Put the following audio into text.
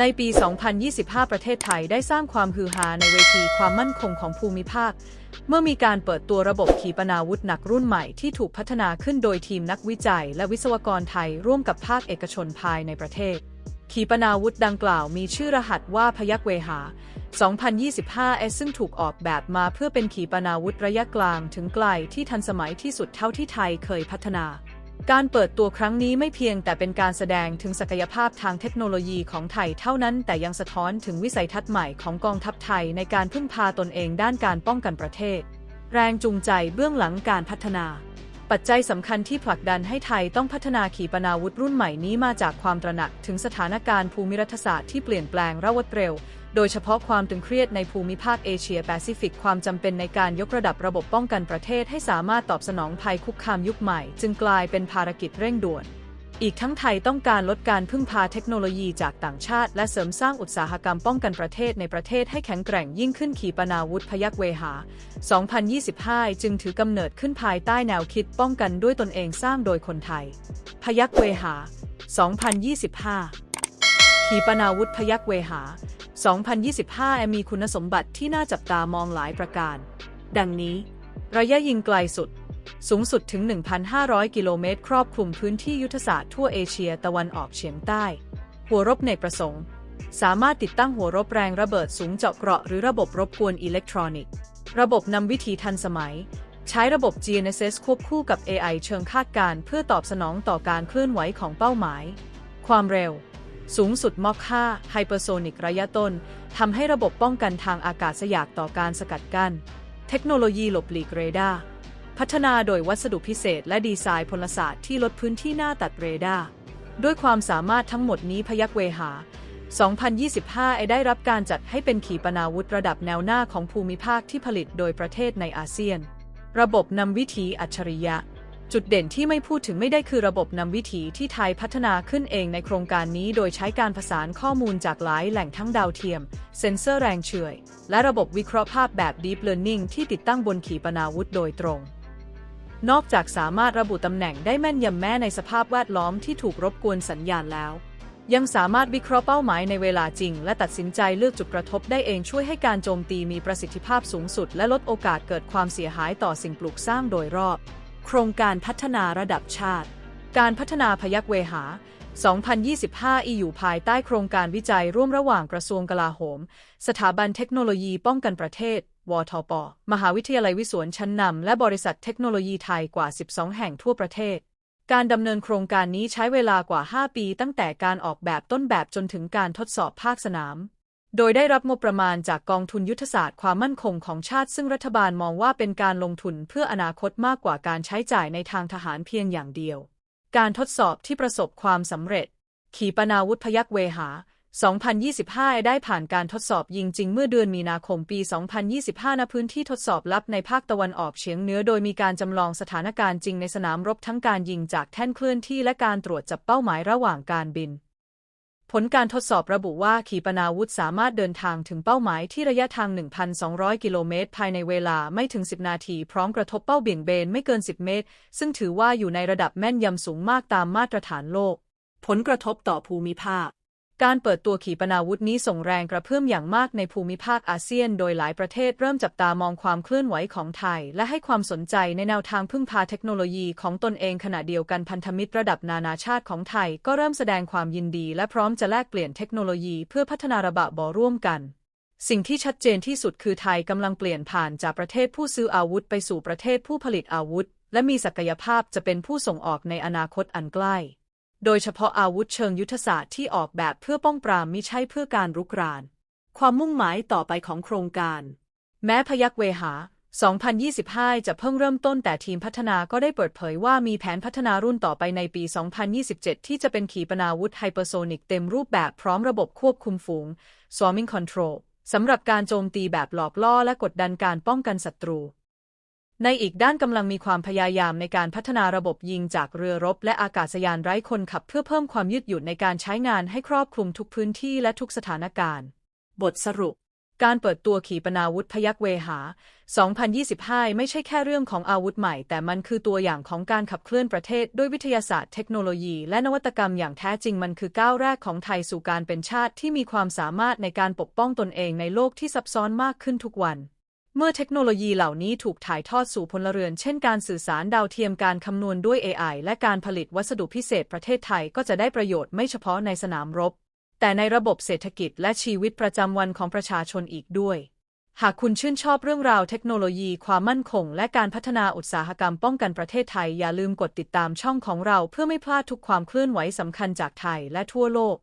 ในปี 2025 ประเทศไทยได้สร้างความฮือฮาในเวทีความมั่นคงของภูมิภาค เมื่อมีการเปิดตัวระบบขีปนาวุธหนักรุ่นใหม่ที่ถูกพัฒนาขึ้นโดยทีมนักวิจัย และวิศวกรไทยร่วมกับภาคเอกชนภายในประเทศ ขีปนาวุธดังกล่าวมีชื่อรหัสว่าพยักเวหา 2025ซึ่งถูกออกแบบมาเพื่อเป็นขีปนาวุธระยะกลางถึงไกลที่ทันสมัยที่สุดเท่าที่ไทยเคยพัฒนา การเปิดตัวครั้งนี้ไม่เพียงแต่เป็นการแสดงถึงศักยภาพทางเทคโนโลยีของไทยเท่านั้น แต่ยังสะท้อนถึงวิสัยทัศน์ใหม่ของกองทัพไทยในการพึ่งพาตนเองด้านการป้องกันประเทศ แรงจูงใจเบื้องหลังการพัฒนา ปัจจัยสำคัญที่ผลักดันให้ไทยต้องพัฒนาขีปนาวุธรุ่นใหม่นี้มาจากความตระหนักถึงสถานการณ์ภูมิรัฐศาสตร์ที่เปลี่ยนแปลงรวดเร็ว โดยเฉพาะความตึงเครียดในภูมิภาคเอเชียแปซิฟิกความจำเป็นในการยกระดับระบบป้องกันประเทศให้สามารถตอบสนองภัยคุกคามยุคใหม่ จึงกลายเป็นภารกิจเร่งด่วนอีกทั้งไทยต้องการลดการพึ่งพาเทคโนโลยีจากต่างชาติ และเสริมสร้างอุตสาหกรรมป้องกันประเทศในประเทศให้แข็งแกร่งยิ่งขึ้นขีปนาวุธพยักเวหา 2025 จึงถือกำเนิดขึ้นภายใต้แนวคิดป้องกันด้วยตนเองสร้างโดยคนไทย พยักเวหา 2025 ขีปนาวุธพยักเวหา 2025มีคุณสมบัติที่น่าจับตามองหลายประการ ดังนี้ ระยะยิงไกลสุด สูงสุดถึง 1,500 กิโลเมตร ครอบคลุมพื้นที่ยุทธศาสตร์ทั่วเอเชียตะวันออกเฉียงใต้ หัวรบเนกประสงค์ สามารถติดตั้งหัวรบแรงระเบิดสูงเจาะเกราะหรือระบบรบกวนอิเล็กทรอนิกส์ ระบบนำวิธีทันสมัย ใช้ระบบ GNSS ควบคู่กับ AI เชิงคาดการณ์เพื่อตอบสนองต่อการเคลื่อนไหวของเป้าหมาย ความเร็ว สูงสุดมอก5ไฮเปอร์โซนิกระยะต้นทำให้ระบบป้องกันทางอากาศสยากต่อการสกัดกั้น เทคโนโลยีหลบหลีกเรดาร์พัฒนาโดยวัสดุพิเศษและดีไซน์พลศาสตร์ที่ลดพื้นที่หน้าตัดเรดาร์ด้วยความสามารถทั้งหมดนี้พยักเวหา 2025ได้รับการจัดให้เป็นขีปนาวุธระดับแนวหน้าของภูมิภาคที่ผลิตโดยประเทศในอาเซียน ระบบนำวิถีอัจฉริยะ จุดเด่นที่ไม่พูดถึงไม่ได้คือระบบนำวิถีที่ไทยพัฒนาขึ้นเองในโครงการนี้ โดยใช้การผสานข้อมูลจากหลายแหล่งทั้งดาวเทียม เซ็นเซอร์แรงเฉื่อย และระบบวิเคราะห์ภาพแบบ Deep Learning ที่ติดตั้งบนขีปนาวุธโดยตรง นอกจากสามารถระบุตำแหน่งได้แม่นยำแม้ในสภาพแวดล้อมที่ถูกรบกวนสัญญาณแล้ว ยังสามารถวิเคราะห์เป้าหมายในเวลาจริง และตัดสินใจเลือกจุดกระทบได้เองช่วยให้การโจมตีมีประสิทธิภาพสูงสุด และลดโอกาสเกิดความเสียหายต่อสิ่งปลูกสร้างโดยรอบ ครงการพัฒนาระดับชาติ การพัฒนาพยักเวหา 2025อีอยู่ภายใต้โครงการวิจัยร่วมระหว่างกระทรวงกลาโหม สถาบันเทคโนโลยีป้องกันประเทศ วทป มหาวิทยาลัยวิศวลชั้นนำ และบริษัทเทคโนโลยีไทยกว่า 12 แห่งทั่วประเทศ การดำเนินโครงการนี้ใช้เวลากว่า 5 ปี ตั้งแต่การออกแบบต้นแบบจนถึงการทดสอบภาคสนาม โดยได้รับงบประมาณจากกองทุนยุทธศาสตร์ความมั่นคงของชาติ ซึ่งรัฐบาลมองว่าเป็นการลงทุนเพื่ออนาคตมากกว่าการใช้จ่ายในทางทหารเพียงอย่างเดียว การทดสอบที่ประสบความสำเร็จ ขีปนาวุธพยักเวหา 2025 ได้ผ่านการทดสอบยิงจริงเมื่อเดือนมีนาคมปี 2025 ณ พื้นที่ทดสอบลับในภาคตะวันออกเฉียงเหนือ โดยมีการจำลองสถานการณ์จริงในสนามรบทั้งการยิงจากแท่นเคลื่อนที่และการตรวจจับเป้าหมายระหว่างการบิน ผลการทดสอบระบุว่าขีปนาวุธสามารถเดินทางถึงเป้าหมายที่ระยะทาง 1,200 กิโลเมตร ภายในเวลาไม่ถึง 10 นาที พร้อมกระทบเป้าเบี่ยงเบนไม่เกิน 10 เมตร ซึ่งถือว่าอยู่ในระดับแม่นยำสูงมากตามมาตรฐานโลก ผลกระทบต่อภูมิภาค การเปิดตัวขีปนาวุธนี้ส่งแรงกระเพื่อมอย่างมากในภูมิภาคอาเซียน โดยหลายประเทศเริ่มจับตามองความเคลื่อนไหวของไทย และให้ความสนใจในแนวทางพึ่งพาเทคโนโลยีของตนเองขณะเดียวกันพันธมิตรระดับนานาชาติของไทย ก็เริ่มแสดงความยินดีและพร้อมจะแลกเปลี่ยนเทคโนโลยีเพื่อพัฒนาระบะบอร่วมกันสิ่งที่ชัดเจนที่สุดคือไทยกำลังเปลี่ยนผ่านจากประเทศผู้ซื้ออาวุธไปสู่ประเทศผู้ผลิตอาวุธ และมีศักยภาพจะเป็นผู้ส่งออกในอนาคตอันใกล้ โดยเฉพาะอาวุธเชิงยุทธศาสตร์ที่ออกแบบเพื่อป้องปรามมิใช่เพื่อการรุกราน ความมุ่งหมายต่อไปของโครงการ แม้พยักเวหา 2025 จะเพิ่งเริ่มต้นแต่ทีมพัฒนาก็ได้เปิดเผยว่ามีแผนพัฒนารุ่นต่อไปในปี 2027 ที่จะเป็นขีปนาวุธไฮเปอร์โซนิกเต็มรูปแบบพร้อมระบบควบคุมฝูง swarming control สำหรับการโจมตีแบบหลอกล่อและกดดันการป้องกันศัตรู ในอีกด้านกำลังมีความพยายามในการพัฒนาระบบยิงจากเรือรบ และอากาศยานไร้คนขับเพื่อเพิ่มความยืดหยุ่นในการใช้งานให้ครอบคลุมทุกพื้นที่และทุกสถานการณ์ บทสรุป การเปิดตัวขีปนาวุธพยักเวหา 2025 ไม่ใช่แค่เรื่องของอาวุธใหม่ แต่มันคือตัวอย่างของการขับเคลื่อนประเทศ ด้วยวิทยาศาสตร์เทคโนโลยี และนวัตกรรมอย่างแท้จริงมันคือก้าวแรกของไทยสู่การเป็นชาติที่มีความสามารถในการปกป้องตนเองในโลกที่ซับซ้อนมากขึ้นทุกวัน เมื่อเทคโนโลยีเหล่านี้ถูกถ่ายทอดสู่พลเรือน เช่นการสื่อสารดาวเทียมการคำนวณด้วย AI และการผลิตวัสดุพิเศษประเทศไทยก็จะได้ประโยชน์ไม่เฉพาะในสนามรบ แต่ในระบบเศรษฐกิจและชีวิตประจำวันของประชาชนอีกด้วย หากคุณชื่นชอบเรื่องราวเทคโนโลยีความมั่นคง และการพัฒนาอุตสาหกรรมป้องกันประเทศไทยอย่าลืมกดติดตามช่องของเราเพื่อไม่พลาดทุกความเคลื่อนไหวสำคัญจากไทยและทั่วโลก